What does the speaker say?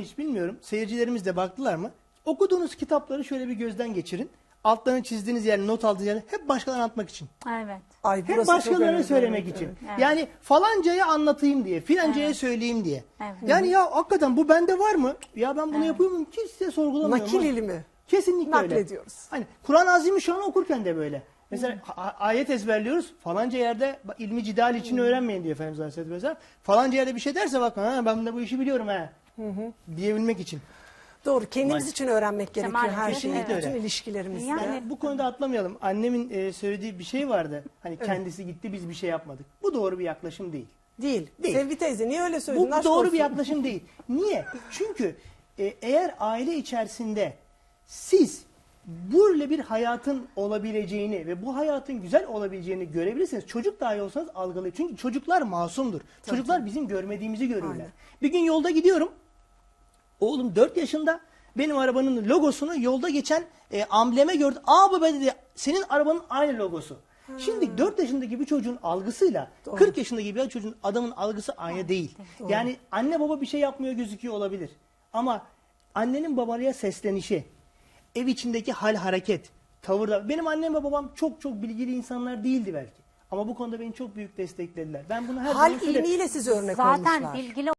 mi hiç bilmiyorum. Seyircilerimiz de baktılar mı? Okuduğunuz kitapları şöyle bir gözden geçirin. Altlarını çizdiğiniz yer, not aldığınız yer hep başkalarına anlatmak için. Evet. Ay, Hep burası çok başkalarına önemli. söylemek Evet, için. evet. Yani falancaya anlatayım diye, filancaya söyleyeyim diye. Evet. Yani ya hakikaten bu bende var mı? Ya ben bunu yapıyor muyum? Kimse sorgulamıyor. Nakil ilmi. Kesinlikle öyle. Naklediyoruz. Hani Kur'an-ı Azimüşşan'ı okurken de böyle. Mesela a- ayet ezberliyoruz. Falanca yerde bak, ilmi cidal için öğrenmeyin diyor Efendimiz Aleyhisselatü Vesselam. Falanca yerde bir şey derse bakın ha ben de bu işi biliyorum ha. Diyebilmek için. Doğru. Kendimiz için öğrenmek gerekiyor her maalesef şeyi. evet. Bütün ilişkilerimizde. Yani- bu konuda atlamayalım. Annemin e, söylediği bir şey vardı. Hani kendisi gitti biz bir şey yapmadık. Bu doğru bir yaklaşım değil. Değil. Değil. Sevgi teyze niye öyle söyledin? Bu Aşk doğru olsun. bir yaklaşım değil. Niye? Çünkü e, eğer aile içerisinde siz böyle bir hayatın olabileceğini ve bu hayatın güzel olabileceğini görebilirsiniz. Çocuk dahi olsanız algılayın. Çünkü çocuklar masumdur. Çocuklar bizim görmediğimizi görürler. Aynen. Bir gün yolda gidiyorum. Oğlum 4 yaşında benim arabanın logosunu yolda geçen e, ambleme gördü. Aa baba dedi senin arabanın aynı logosu. Şimdi 4 yaşındaki bir çocuğun algısıyla 40 yaşındaki bir çocuğun adamın algısı aynı değil. Yani anne baba bir şey yapmıyor gözüküyor olabilir. Ama annenin babaya seslenişi, ev içindeki hal hareket, tavırlar. Benim annem ve babam çok çok bilgili insanlar değildi belki. Ama bu konuda beni çok büyük desteklediler. Ben bunu her Hal ilmiyle size örnek Zaten olmuşlar. bilgili